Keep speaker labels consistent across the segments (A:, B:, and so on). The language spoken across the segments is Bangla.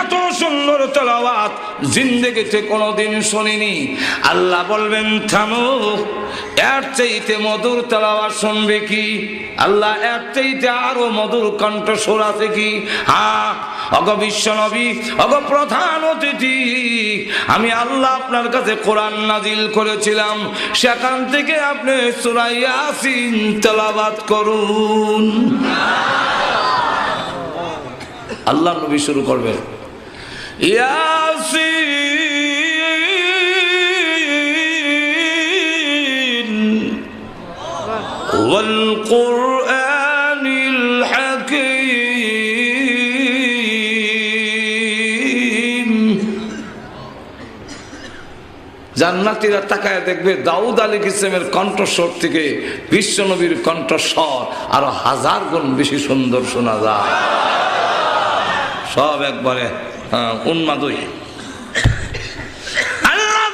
A: এত সুন্দর তেলাওয়াত জিন্দগিতে কোনোদিন শুনিনি। আল্লাহ বলবেন, থামো, এর চাইতে মধুর তেলাওয়াত শুনবে কি? আল্লাহ, এর চাইতে আরও মধুর কণ্ঠস্বর আছে কি? হ্যাঁ অগ বিশ্ব নবী অগ প্রধান অতিথি, আমি আল্লাহ আপনার কাছে কোরআন নাজিল করেছিলাম। সেখান থেকে আপনি সুরাইয়াসিন তেলাবাত করুন। আল্লাহ নবী শুরু করবেন। জান্নাতিরা তাকায় দেখবে দাউদ আলী কিসেমের কণ্ঠস্বর থেকে বিশ্বনবীর কণ্ঠস্বর আরও হাজার গুণ বেশি সুন্দর শোনা যায়। সব একবারে উন্মাদই। আল্লাহ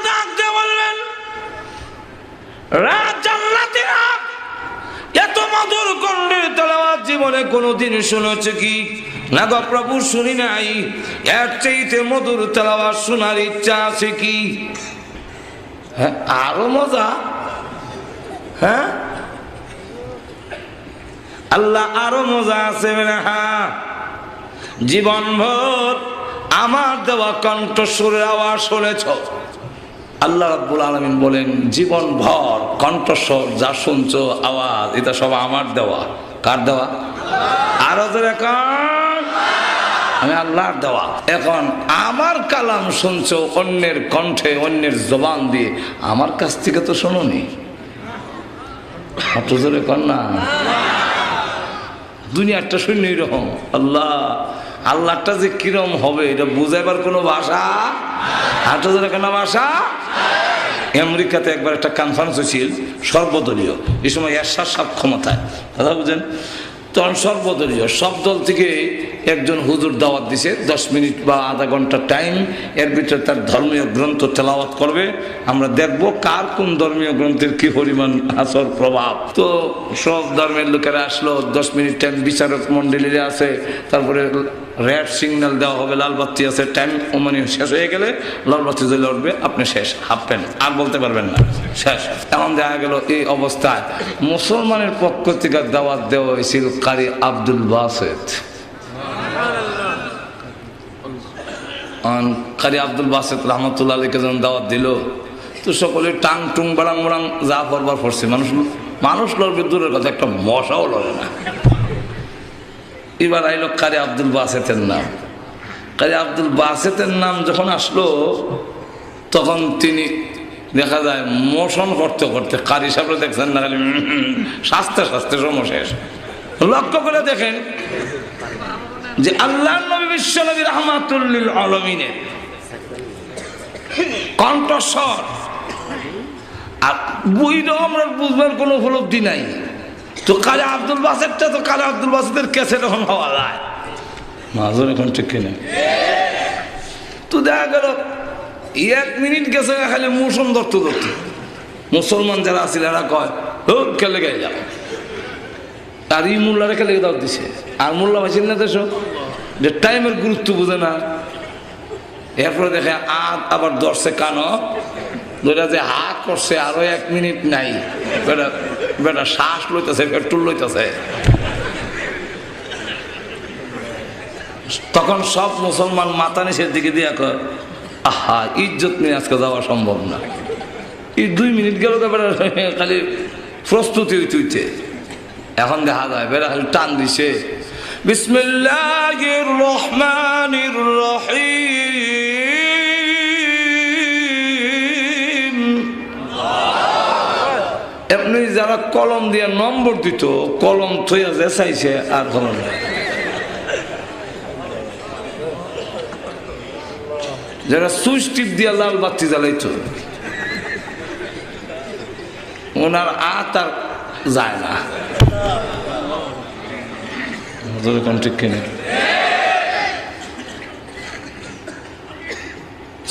A: এত মধুর জীবনে কোনোদিন শুনেছে কি? না গো প্রভু, শুনি নাই। এর চাইতে মধুর তেলাওয়াত শোনার ইচ্ছা আছে কি? হ্যাঁ আরও মজা। হ্যাঁ? আল্লাহ আরও মজা আছে হ্যাঁ জীবন ভর আমার দেওয়া কণ্ঠস্বরের আওয়াজ শুনেছ। আল্লাহ রাব্বুল আলমিন বলেন জীবন ভর কণ্ঠস্বর যা শুনছো, আওয়াজ, এটা সব আমার দেওয়া। কার দেওয়া? আরও কান। আমি আল্লাহর দেওয়া। এখন আমার কালাম শুনছো অন্যের কণ্ঠে, অন্যের জবান দিয়ে। আমার কাছ থেকে তো শোনোনি। অত জোরে কর না দুনিয়াটা শূন্য এরকম। আল্লাহ, আল্লাহটা যে কিরম হবে, এটা বুঝাইবার কোনো ভাষা? হাঁটা যেন কেন ভাষা? আমেরিকাতে একবার একটা কনফারেন্স হয়েছিল, সর্বদলীয়। এই সময় এরশাদ সব ক্ষমতায়। কথা বুঝেন? তখন সর্বদলীয়। সব দল থেকে একজন হুজুর দাওয়াত দিছে, দশ মিনিট বা আধা ঘণ্টা টাইম, এর ভিতরে তার ধর্মীয় গ্রন্থ তেলাওয়াত করবে। আমরা দেখব কার কোন ধর্মীয় গ্রন্থের কি পরিমাণ আসর প্রভাব। তো সব ধর্মের লোকেরা আসলো, দশ মিনিট টাইম বিচারক মন্ডলীরা আছে, তারপরে রেড সিগন্যাল দেওয়া হবে, লাল বাতি আছে টাইম মানে শেষ হয়ে গেলে লাল বাতি জ্বলে উঠবে, আপনি শেষ, হাফ প্যান্ট, আর বলতে পারবেন না, শেষ। এমন দেখা গেল এই অবস্থায় মুসলমানের পক্ষ থেকে দাওয়াত দেওয়া হয়েছিল কারি আব্দুল বাসেদ। কারি আব্দুল বাসেদ রহমতুল্লাহ আলীকে যখন দাওয়াত দিল। তো সকলে টাং টুং, বাড়াং বাড়াং যা করবার পড়ছে মানুষ মানুষ লড়বে, দূরের কথা, একটা মশাও লড়ে না। এবার আইল কারি আব্দুল বাসেতের নাম। কারি আব্দুল বাসেতের নাম যখন আসলো, তখন তিনি দেখা যায় মোশন করতে করতে কারি সাহেব দেখছেন না, খালি স্বাস্থ্য স্বাস্থ্য সমশেষ লক্ষ্য করে দেখেন যে আল্লাহ নবী বিশ্ব নবী রহমাতুল্লিল আলমিনের কণ্ঠস্বর। আর বইটাও আমরা বুঝবার কোনো উপলব্ধি নাই। তো কালে আব্দুল বাসেরটা তো কালে আব্দুল বাসেদের কেসে তখন হওয়া যায়। মাঝর এখন ঠিক কিনা? তো দেখা গেল এক মিনিট গেছে খালি মুসম ধরতে ধরতে। মুসলমান যারা আছে এরা কয় ও খেলে গে যাও। আর ই মোল্লারে খেলে দাও দিছে? আর মোল্লা ভাইছেন না দেশ? যে টাইমের গুরুত্ব বুঝে না। এরপরে দেখে আত আবার দর্শে কানো? দুইটা যে হা করছে আরও এক মিনিট নাই। বেটা শ্বাস লইতেছে, পেট্রোল লইতেছে। তখন সব মুসলমান মাথা নিচের দিকে দিয়ে কয়, আহা, ইজ্জত নিয়ে আজকে যাওয়া সম্ভব না। এই দুই মিনিট গেল খালি প্রস্তুতি হইতে এখন দেখা যায় বেড়া খালি টান দিছে। বিসমিল্লাহির রহমানির রহিম। যারা কলম দিয়ে নম্বর দিত, কলম থইয়া যে চাইছে, আর কলম যারা সুইচ টিপ দিয়া লাল বাতি জ্বালাইতো, ওনার আত আর যায় না। ঠিক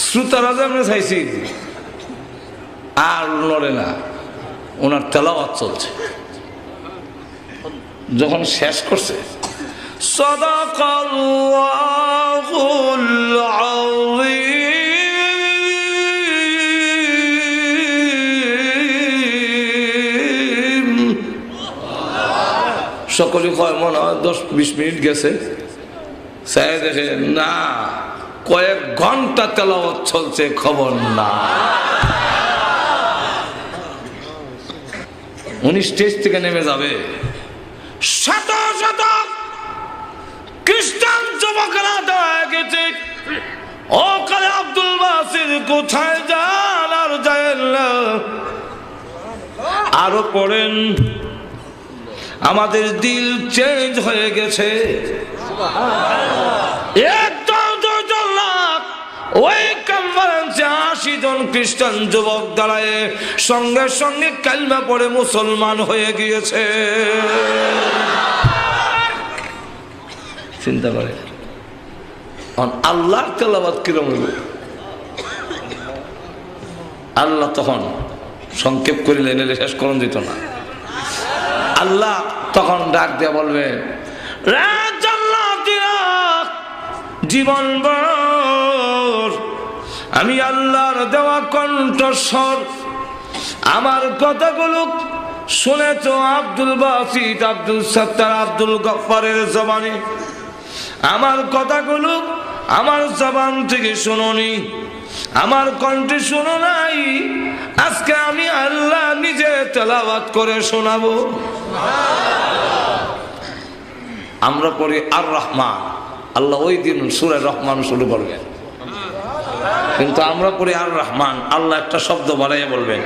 A: শ্রোতারা যে আমরা চাইছি, আর লড়ে না। ওনার তেলাওয়াত চলছে। যখন শেষ করছে সকলে কয়, মনে হয় দশ বিশ মিনিট গেছে। স্যার দেখে, না, কয়েক ঘণ্টা তেলাওয়াত চলছে, খবর না। উনি স্টেজ থেকে নেমে যাবে। শত শত খ্রিস্টান যুবকেরা দেওয়া গেছে। ও কালে আব্দুল বাসির কোথায় যান আর যায় আরও পড়েন আমাদের দিল চেঞ্জ হয়ে গেছে। একদম দুজন লাখ ওই আশি জন খ্রিস্টান যুবক দাঁড়ায় সঙ্গে সঙ্গে কালমা পড়ে মুসলমান হয়ে গিয়েছে। চিন্তা করে। আল্লাহর তেলাবাদ কিরম আল্লাহ তখন সংক্ষেপ করিলে নিলে শেষ করুন যেত না। আল্লাহ তখন ডাক দিয়ে বলবে জীবন ভর আমি আল্লাহর দেওয়া কণ্ঠস্বর। আমার কথাগুলো শুনেছ আব্দুল বাসিদ, আব্দুল সত্তার, আব্দুল গফারের জবানে। আমার কথাগুলো আমার জবান থেকে শুনুনি। আমার কণ্ঠে শুনো নাই। আজকে আমি আল্লাহ নিজে তেলাওয়াত করে শোনাবো। আমরা পড়ি আর রহমান আল্লাহ ওই দিন সুরে রহমান শুরু করবেন। কিন্তু আমরা পড়ি আর রহমান আল্লাহ একটা শব্দ বানাইয়া বলবেন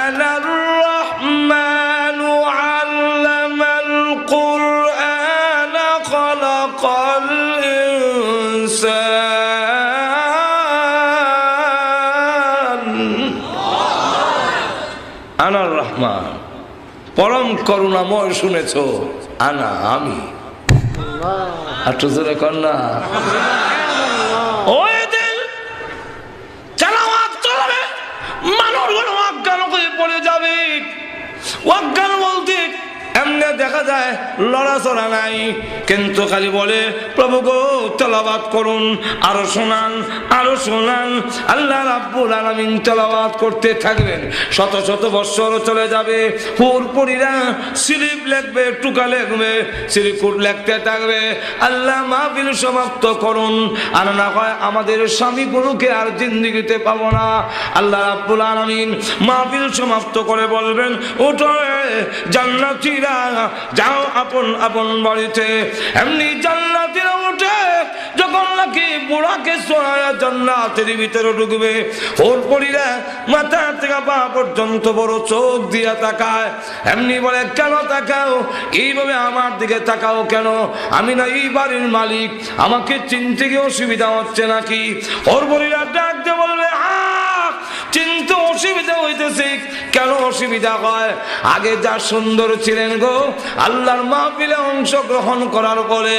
A: أنا الرحمن علم القرآن خلق الإنسان আনার রহমান পরম করুণাময় শুনেছ আনা আমি একটু জোরে কন্যা অজ্ঞান বলতে এমনি দেখা যায় লড়াচড়া নাই। কিন্তু খালি বলে, প্রভু গো তেলাবাদ করুন, আরও শোনান আরও শোনান। আল্লাহ রাব্বুল আলামিন তেলাবাদ করতে থাকবেন। শত শত বৎসর চলে যাবে। হুরপুরিরা স্লিপ লেখবে, টুকা লিখবে সিলিকুট লেখতে থাকবে। আল্লাহ মাহফিল সমাপ্ত করুন। আর না হয় আমাদের স্বামী গুরুকে আর জিন্দিগিতে পাবো না। আল্লাহ রাব্বুল আলামিন মাহফিল সমাপ্ত করে বলবেন ওটা রে জান্নাতীরা যাও আপন আপন বাড়িতে। এমনি জান্নাতীরা উঠে যখন নাকি বুড়াকে সোনায়া জান্নাতের ভিতরে ঢুকবে, ওর পরিরা মাথা থেকে পা পর্যন্ত বড় চোখ দিয়া তাকায়। এমনি বলে, কেন তাকাও? এইভাবে আমার দিকে তাকাও কেন? আমি না এই বাড়ির মালিক। আমাকে চিনতে গিয়ে অসুবিধা হচ্ছে নাকি? ওর পরিরা ডাক অসুবিধা হইতেছে, কেন অসুবিধা হয়? আগে যা সুন্দর ছিলেন গো, আল্লাহর মাহফিলে অংশগ্রহণ করার পরে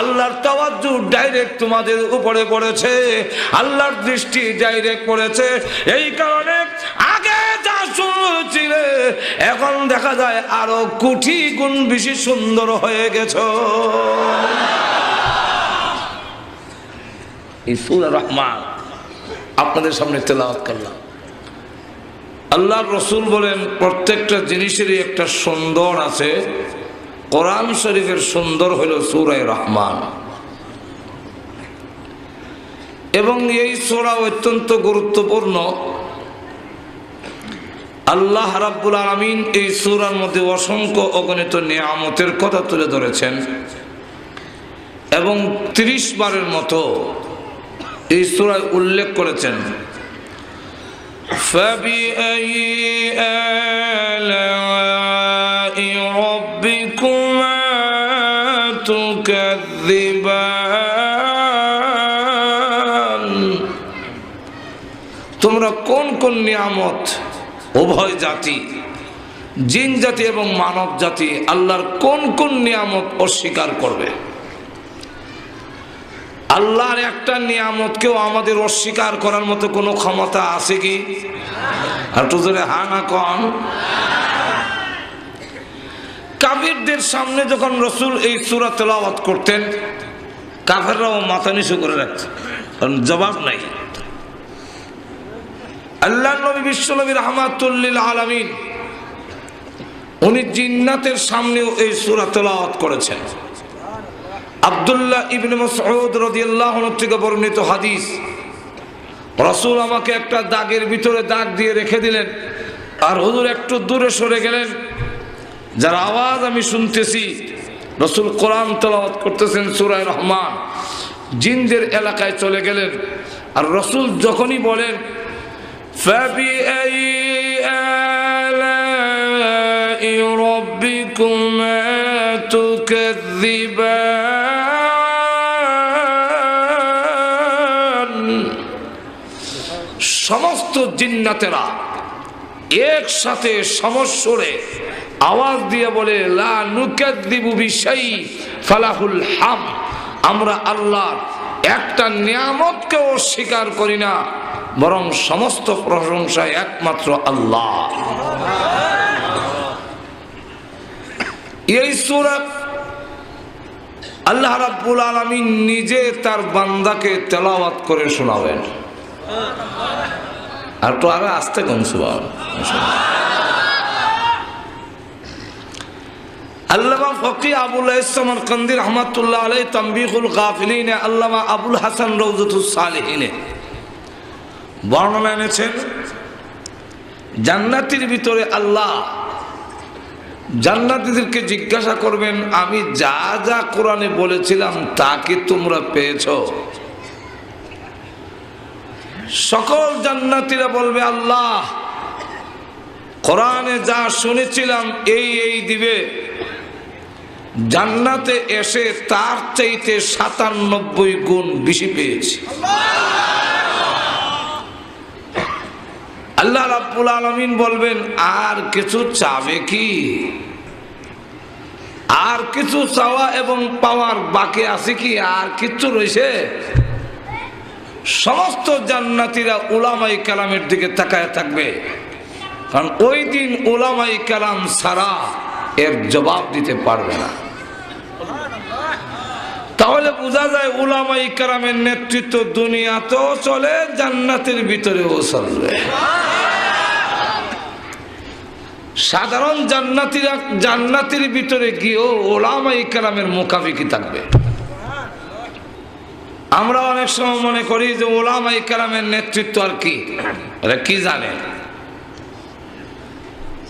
A: আল্লাহর তাওয়াজ্জু ডাইরেক্ট তোমাদের উপরে পড়েছে, আল্লাহর দৃষ্টি ডাইরেক্ট পড়েছে। এই কারণে আগে যা সুন্দর ছিলে, এখন দেখা যায় আরও কোটি গুণ বেশি সুন্দর হয়ে গেছো। এই সুরা রহমান, আপনাদের সামনে তেলাওয়াত করলাম। আল্লাহর রসুল বলেন, প্রত্যেকটা জিনিসেরই একটা সুন্দর আছে। কোরআন শরীফের সুন্দর হইল সুরায় রহমান। এবং এই সোরা অত্যন্ত গুরুত্বপূর্ণ। আল্লাহ রাব্বুল আলমিন এই সুরার মধ্যে অসংখ্য অগণিত নিয়ামতের কথা তুলে ধরেছেন। এবং ত্রিশ বারের মতো এই সুরায় উল্লেখ করেছেন। فبأي آلاء ربكما تكذبان তোমরা কোন কোন নিয়ামত উভয় জাতি জিন জাতি এবং মানব জাতি আল্লাহর কোন কোন নিয়ামত অস্বীকার করবে আল্লাহর একটা নিয়ামতকেও আমাদের অস্বীকার করার মতো কোনো ক্ষমতা আছে কি? আর হা না কন। কাম কাফিরদের সামনে যখন রসুল এই সুরা তেলাওয়াত করতেন, কাফেররাও মাথা নিচু করে রাখত, কারণ জবাব নাই। আল্লাহ নবী বিশ্বনবী রহমাতুল্লিল আলমিন, উনি জিন্নাতের সামনেও এই সুরা তেলাওয়াত করেছেন। আবদুল্লাহ ইবনে মাসউদ রাদিয়াল্লাহু আনহু থেকে বর্ণিত হাদিস রসুল আমাকে একটা দাগের ভিতরে দাগ দিয়ে রেখে দিলেন আর হুজুর একটু দূরে সরে গেলেন যার আওয়াজ আমি শুনতেছি রসুল কোরআন তেলাওয়াত করতেছেন সুরায় রহমান জিনদের এলাকায় চলে গেলেন আর রসুল যখনই বলেন فبأي آلاء ربكما تكذبان জিন্নাতেরা একসাথে সমস্বরে আওয়াজ দিয়ে বলে, লা ফালাহুল হাম। আমরা আল্লাহর একটা নিয়ামতকেও স্বীকার করি না, বরং সমস্ত প্রশংসা একমাত্র আল্লাহ। এই সুরাত আল্লাহ রাব্বুল আলামিন নিজে তার বান্দাকে তেলাওয়াত করে শোনাবেন। আর তো আরও আসতে কম সুবান আল্লামা ফকি আবুল ইসলামর কন্দির রহমতুল্লাহ আলাই তম্বিকুল গাফিলিনে, আল্লামা আবুল হাসান রৌজতুল সালেহিনে। বর্ণনা এনেছেন, জান্নাতির ভিতরে আল্লাহ জান্নাতিদেরকে জিজ্ঞাসা করবেন, আমি যা যা কোরআনে বলেছিলাম তা কি তোমরা পেয়েছ? সকল জান্নাতিরা বলবে, আল্লাহ, কোরআনে যা শুনেছিলাম, এই এই দিবে। জান্নাতে এসে তার চাইতে সাতানব্বই গুণ বেশি পেয়েছি। আল্লাহ রাব্বুল আলমিন বলবেন, আর কিছু চাবে কি? আর কিছু চাওয়া এবং পাওয়ার বাকি আছে কি? আর কিছু রয়েছে সমস্ত জান্নাতিরা ওলামাই কালামের দিকে তাকায় থাকবে। কারণ ওই দিন ওলামাই কালাম সারা এর জবাব দিতে পারবে না। তাহলে বোঝা যায় উলামাই কারামের নেতৃত্ব দুনিয়াতেও চলে, জান্নাতের ভিতরেও চলবে সাধারণ জান্নাতিরা জান্নাতির ভিতরে গিয়েও ওলামাই কারামের মোকাবিকি থাকবে। আমরা অনেক সময় মনে করি যে ওলামাই কারামের নেতৃত্ব আর কি? কি জানে?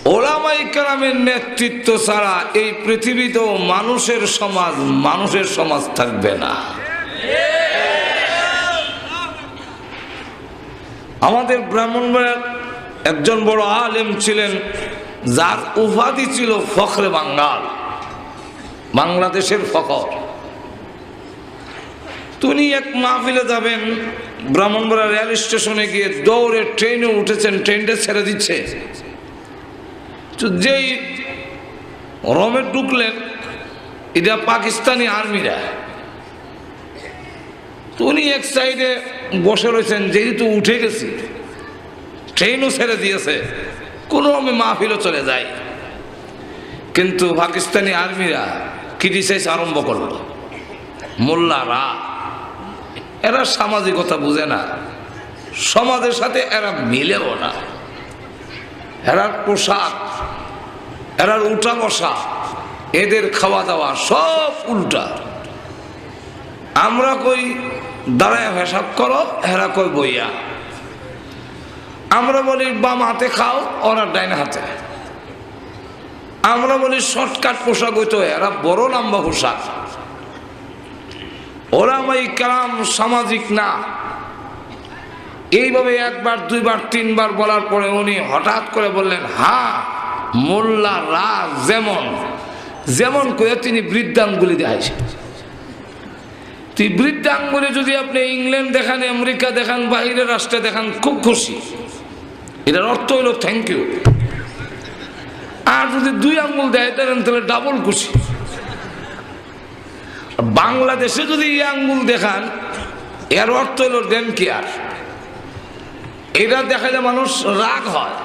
A: ওলামাই কালামের নেতৃত্ব ছাড়া এই পৃথিবীতেও মানুষের সমাজ মানুষের সমাজ থাকবে না। আমাদের ব্রাহ্মণবাড়ার একজন বড় আলেম ছিলেন, যার উপাধি ছিল ফখরে বাঙ্গাল, বাংলাদেশের ফখর। তিনি এক মাহফিলে যাবেন, ব্রাহ্মণবাড়া রেল স্টেশনে গিয়ে দৌড়ে ট্রেনে উঠেছেন, ট্রেনটা ছেড়ে দিচ্ছে। তো যেই রমে ঢুকলেন, এটা পাকিস্তানি আর্মিরা। উনি এক সাইডে বসে রয়েছেন, যেহেতু উঠে গেছি, ট্রেনও ছেড়ে দিয়েছে, কোনো আমি মাহফিলও চলে যায়। কিন্তু পাকিস্তানি আর্মিরা ক্রিটিসাইজ আরম্ভ করল। মোল্লারা এরা সামাজিকতা বুঝে না। সমাজের সাথে এরা মিলেও না। এরার পোশাক এরার উঠা বসা, এদের খাওয়া দাওয়া সব উল্টা। আমরা কই দাঁড়ায় হিসাব করো, এরা কই বইয়া। আমরা বলি বাম হাতে খাও, ওরা ডাইন হাতে। আমরা বলি শর্টকাট পোশাক হইতো, এরা বড় লম্বা পোশাক। ওরা মাই কালাম সামাজিক না। এইভাবে একবার, দুইবার, তিনবার বলার পরে উনি হঠাৎ করে বললেন হ্যাঁ মোল্লা রা যেমন যেমন করে তিনি বৃদ্ধাঙ্গুলি দেখাইছেন। তুই বৃদ্ধাঙ্গুলি যদি আপনি ইংল্যান্ড দেখান, আমেরিকা দেখান বাইরের রাষ্ট্রে দেখান, খুব খুশি। এটার অর্থ হইল থ্যাংক ইউ আর যদি দুই আঙ্গুল দেয়, তাহলে ডাবল খুশি। বাংলাদেশে যদি এই আঙ্গুল দেখান, এর অর্থ হইল ডেন কেয়ার। এটা দেখাইলে মানুষ রাগ হয়।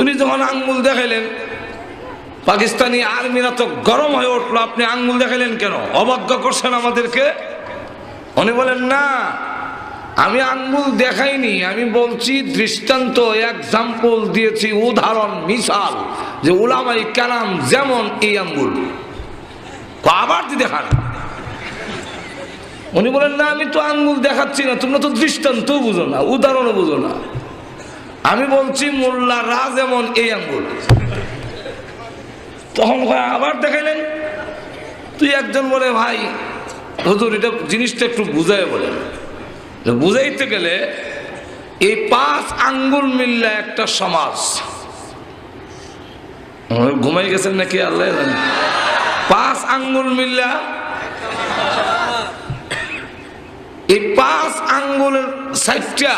A: উনি যখন আঙ্গুল দেখাইলেন পাকিস্তানি আর্মিরা তো গরম হয়ে উঠল, আপনি আঙ্গুল দেখালেন কেন? অবাজ্ঞ করছেন আমাদেরকে? উনি বলেন, না, আমি আঙ্গুল দেখাইনি, আমি বলছি দৃষ্টান্ত এক্সাম্পল দিয়েছি, উদাহরণ মিসাল যে উলামাই কালাম যেমন এই আঙ্গুল। আবার দি দেখান। উনি বলেন, না, আমি তো আঙ্গুল দেখাচ্ছি না, তোমরা তো দৃষ্টান্ত, বুঝো না, উদাহরণও বুঝো না। আমি বলছি, মোল্লা রাজ এমন এই আঙ্গুল। তখন আবার দেখাইলেন? তুই একজন বলে, ভাই, হুজুর, এটা জিনিসটা একটু বুঝাই বলেন। বুঝাইতে গেলে, এই পাঁচ আঙ্গুল মিললে একটা সমাজ। ঘুমাই গেছেন নাকি আল্লাহ পাঁচ আঙ্গুল মিললা এই পাঁচ আঙ্গুলের সাইডটা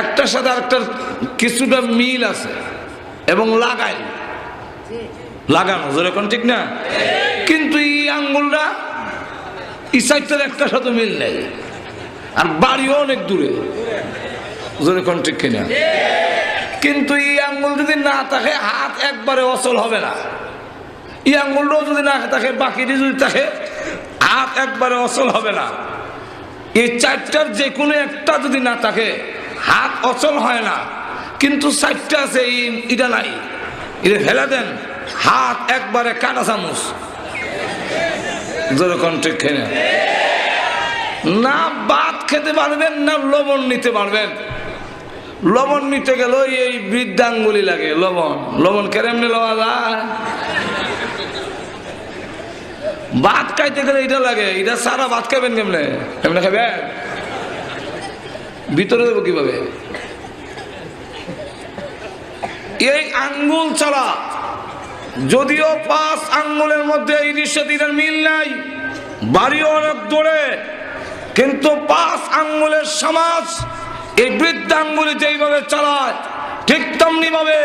A: একটার সাথে আরেকটার কিছুটা মিল আছে এবং লাগাই লাগানো যেরকম ঠিক না? কিন্তু এই আঙ্গুলটা, এই সাইডটার একটার সাথে মিল নেই। আর বাড়িও অনেক দূরে। যেরকম ঠিক কিনা? কিন্তু এই আঙ্গুল যদি না থাকে, হাত একবারে অচল হবে না। এই আঙ্গুলটাও যদি না থাকে, বাকিটি যদি থাকে, হাত একবারে অচল হবে না। এই চারটার যে কোনো একটা যদি না থাকে, হাত অচল হয় না। কিন্তু চারটা আছে এটা নাই। এটা ফেলে দেন, হাত একবারে কাটা চামচ। ঠিক খেয়ে না ভাত খেতে পারবেন, না লবণ নিতে পারবেন। লবণ নিতে গেলেও এই বৃদ্ধাঙ্গুলি লাগে, লবণ। লবণ কেরেমনি লওয়া যায়। ভাত খাইতে গেলে এটা লাগে, এটা সারা ভাত খাবেন কেমনে? কেমনে খাবেন ভিতরে দেবো কীভাবে? এই আঙ্গুল ছাড়া, যদিও পাঁচ আঙ্গুলের মধ্যে এই নিষেধিনের মিল নাই, বাড়িও অনেক দূরে, কিন্তু পাঁচ আঙ্গুলের সমাজ এই বৃদ্ধাঙ্গুলি যেইভাবে চালায়, ঠিক তেমনি ভাবে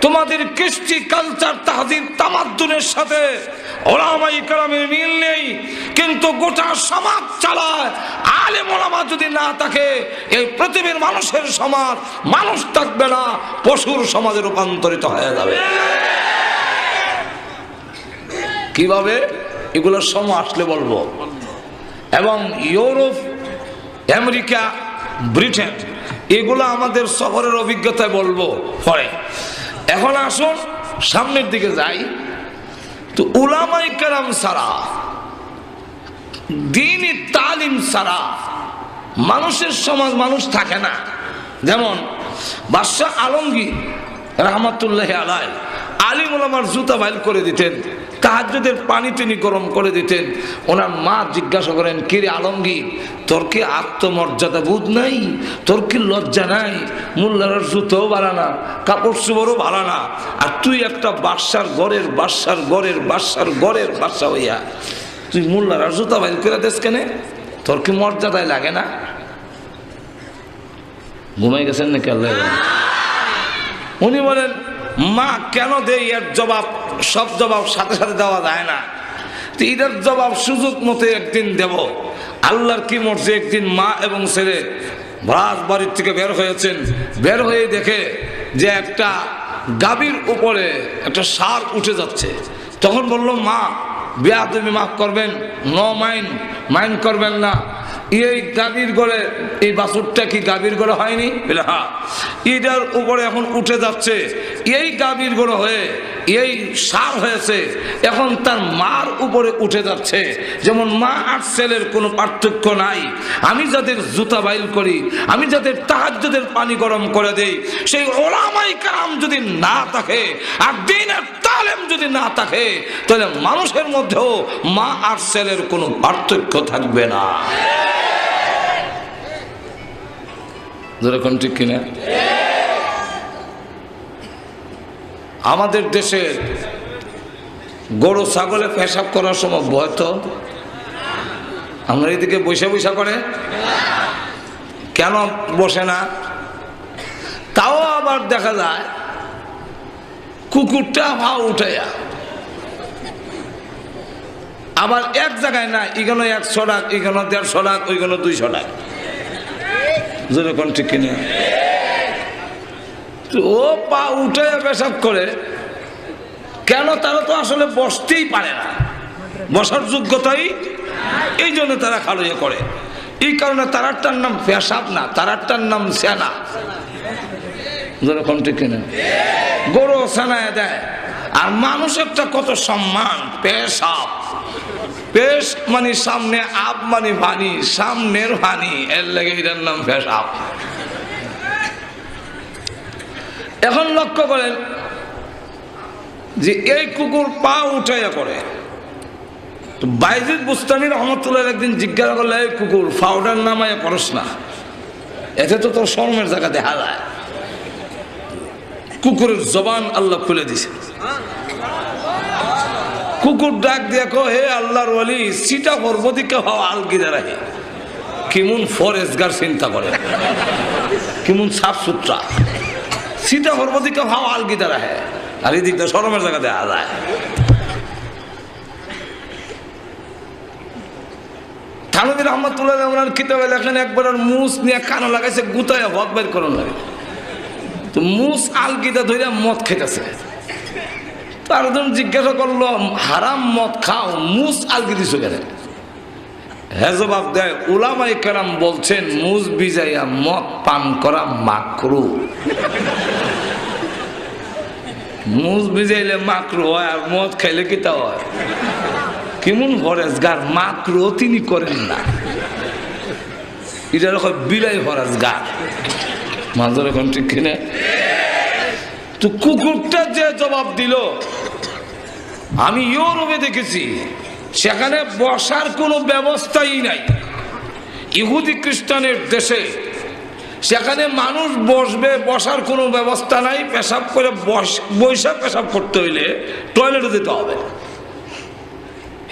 A: তোমাদের কৃষ্টি কালচার তাহাদির তামাদ্দুনের সাথে ওলামাই কালামের মিল নেই। কিন্তু গোটা সমাজ চালায়। আলে মোলামা যদি না থাকে, এই পৃথিবীর মানুষের সমাজ, মানুষ থাকবে না, পশুর সমাজে রূপান্তরিত হয়ে যাবে। কীভাবে? এগুলোর সময় আসলে বলব। এবং ইউরোপ, আমেরিকা, ব্রিটেন, এগুলো আমাদের সফরের অভিজ্ঞতায় বলব পরে। এখন আসুন, সামনের দিকে যাই। তো উলামাই কালাম সারা দিন তালিম সারা, মানুষের সমাজ মানুষ থাকে না। যেমন বাদশাহ আলমগীর রহমতুল্লাহ আলাই আলিম ওলামার জুতা বাইল করে দিতেন। তাহাজ্যদের পানি তিনি গরম করে দিতেন। ওনার মা জিজ্ঞাসা করেন, কিরে আলমগীর, তোর কি আত্মমর্যাদা বোধ নাই? তোর কি লজ্জা নাই? মোল্লার জুতোও ভাড়া না, কাপড় চুপড়ও ভাড়া না। আর তুই একটা বাদশার গড়ের বাদশার গড়ের বাদশার গড়ের বাদশা হইয়া, তুই মোল্লার জুতা বাইল করে দেশ কেনে? তোর কি মর্যাদায় লাগে না? ঘুমাই গেছেন নাকি আল্লাহ? উনি বলেন, মা, কেন দেই এর জবাব সব জবাব সাথে সাথে দেওয়া যায় না। তো এটার জবাব সুযোগ মতে একদিন দেব। আল্লাহর কি মর্জি একদিন মা এবং ছেলে রাজ বাড়ির থেকে বের হয়েছেন। বের হয়ে দেখে যে একটা গাভীর উপরে একটা সার উঠে যাচ্ছে। তখন বলল, মা বিয়া তুমি মাফ করবেন, ন মাইন মাইন করবেন না। এই গাভীর গড়ে, এই বাছুরটা কি গাভীর গড়ে হয়নি? হ্যাঁ। এটার উপরে এখন উঠে যাচ্ছে। এই গাভীর গড়ে হয়ে, এই সার হয়েছে। এখন তার মার উপরে উঠে যাচ্ছে। যেমন মা আর ছেলের কোনো পার্থক্য নাই। আমি যাদের জুতা বাইল করি, আমি যাদের তাহাজ্যদের পানি গরম করে দেই, সেই ওলামাই কারাম যদি না থাকে, আর দিনের তালেম যদি না থাকে, তাহলে মানুষের মধ্যেও মা আর ছেলের কোনো পার্থক্য থাকবে না। যেরকম ঠিক কিনা? আমাদের দেশে গরু, ছাগলে পেশাব করার সময় ভয় তো? আমরা এদিকে বৈশা বৈশা করে। কেন বসে না? তাও আবার দেখা যায়, কুকুরটা ভা উঠাইয়া, আবার এক জায়গায় না এখানে একশো টাক এখানে দেড়শো টাক ওইখানে দুইশো টাক যেরকম ঠিক কিনা? ও পা উঠে পেশাব করে। কেন তারা তো আসলে বসতেই পারে না। বসার যোগ্যতাই এই জন্য তারা খালইয়ে করে। এই কারণে তারারটার নাম পেশাব না, তারারটার নাম সেনা। যেরকম ঠিক কিনা? গরু সেনায় দেয়। আর মানুষেরটা কত সম্মান, পেশাব। পেশ মানে সামনে আপ মানে ভানি, সামনের ভানি, এর লেগে এটার নাম পেশাব এখন লক্ষ্য করেন যে এই কুকুর পা উঠাইয়া করে তো বাইজিদ বুস্তানি রহমতুল্লাহ একদিন জিজ্ঞাসা করলে, এই কুকুর, ফাউডার নামায় করস না। এতে তো তোর শর্মের জায়গা দেখা যায়। কুকুরের জবান আল্লাহ খুলে দিছে। কুকুর ডাক কো হে আল্লাহর ওলি, সিটা পর্বতিকে হওয়া আলগিদা রাখে। কেমন ফরেস্টগার চিন্তা করে, কেমন সাফ সুতরা। সিটা পর্বতিকে হওয়া আলগিদা রাখে। আর এই দিকটা সরমের জায়গা দেখা যায়। থানবির রহমতুল্লাহ ওনার কিতাবে লেখেন, একবার মুস নিয়ে কানো লাগাইছে, গুতায় হক বের করুন লাগে তো মুস আলগিদা ধরে মদ খেতেছে তার জন্য জিজ্ঞাসা করল, হারাম মদ খাও, মুস আলগি দিছ কেন হ্যাঁ জবাব দেয় উলামাই কারাম বলছেন মুজ বিজাইয়া মদ পান করা মাকরু। মুজ বিজাইলে মাকরু হয় আর মদ খাইলে কি তা হয়? কেমন হরেজগার মাকরু তিনি করেন না। এটা রকম বিলাই হরেজগার মাঝে এখন ঠিক কিনা? তো কুকুরটা যে জবাব দিল, আমি ইউরোপে দেখেছি, সেখানে বসার কোনো ব্যবস্থাই নাই। ইহুদি খ্রিস্টানের দেশে সেখানে মানুষ বসবে, বসার কোনো ব্যবস্থা নাই, পেশাব করে বস বৈশাখ পেশাব করতে হইলে টয়লেটে দিতে হবে।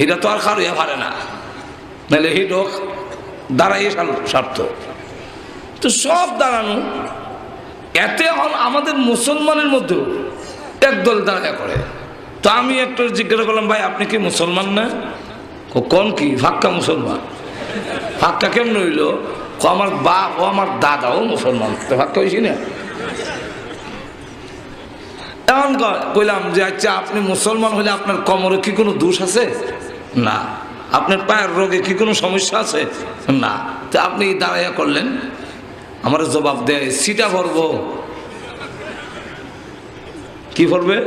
A: এটা তো আর কারও ইয়ে পারে না। নাহলে হিটো দাঁড়াই স্বার্থ তো সব দাঁড়ানো এতে আমাদের মুসলমানের মধ্যেও একদল দাঁড়ায় করে। তো আমি একটু জিজ্ঞাসা করলাম, ভাই, আপনি কি মুসলমান না? কোন কি? ফাক্কা মুসলমান। ফাক্কা কেমন হইল? আমার বাপ ও আমার দাদাও মুসলমান। ফাক্কা হয়েছি না। এমন কইলাম যে আচ্ছা আপনি মুসলমান হলে আপনার কোমরে কি কোনো দোষ আছে? না। আপনার পায়ের রোগে কি কোনো সমস্যা আছে? না। তো আপনি দাঁড়াইয়া করলেন। আমার জবাব দেয় সিটা ভরবো কি ভরবে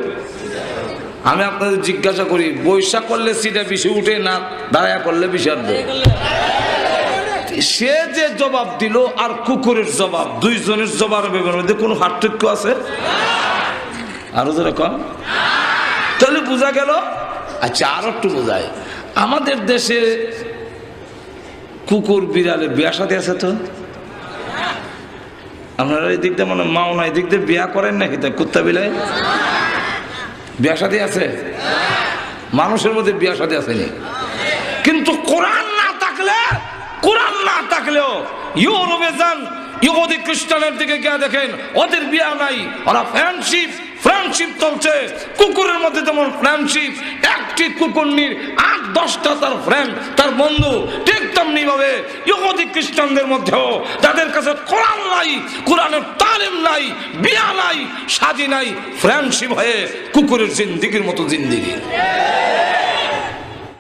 A: আমি আপনাদের জিজ্ঞাসা করি, বৈশাখ করলে সিটা বেশি উঠে না দাঁড়ায় করলে আসবে সে যে জবাব দিল, আর কুকুরের জবাব, দুইজনের জবাবের মধ্যে কোনো পার্থক্য আছে? আরও যারা কম তাহলে বোঝা গেল আচ্ছা আর একটু বোঝায় আমাদের দেশে কুকুর বিড়ালে বিয়া সাথে আছে তো? আপনারা এই দিক দিয়ে মানে মাও না এই দিক দিয়ে বিয়া করেন নাকি? তা কুত্তা বিলায় বিয়া সাথে আছে? মানুষের মধ্যে বিয়া সাথে আসেনি। কিন্তু কোরআন না থাকলে, কোরআন না থাকলেও ইউরোপে যান, ইহুদি খ্রিস্টানের দিকে গিয়ে দেখেন, ওদের বিয়া নাই, ওরা ফ্রেন্ডশিপ ফ্রেন্ডশিপ চলছে। কুকুরের মধ্যে যেমন ফ্রেন্ডশিপ একটি কুকুর আট দশটা তার ফ্রেন্ড তার বন্ধু, ঠিক তেমনি ভাবে ইহুদি খ্রিস্টানদের মধ্যেও যাদের কাছে কোরআন নাই, কোরআনের তালিম নাই, বিয়া নাই, সাজি নাই ফ্রেন্ডশিপ হয়ে কুকুরের জিন্দিগির মতো জিন্দিগি।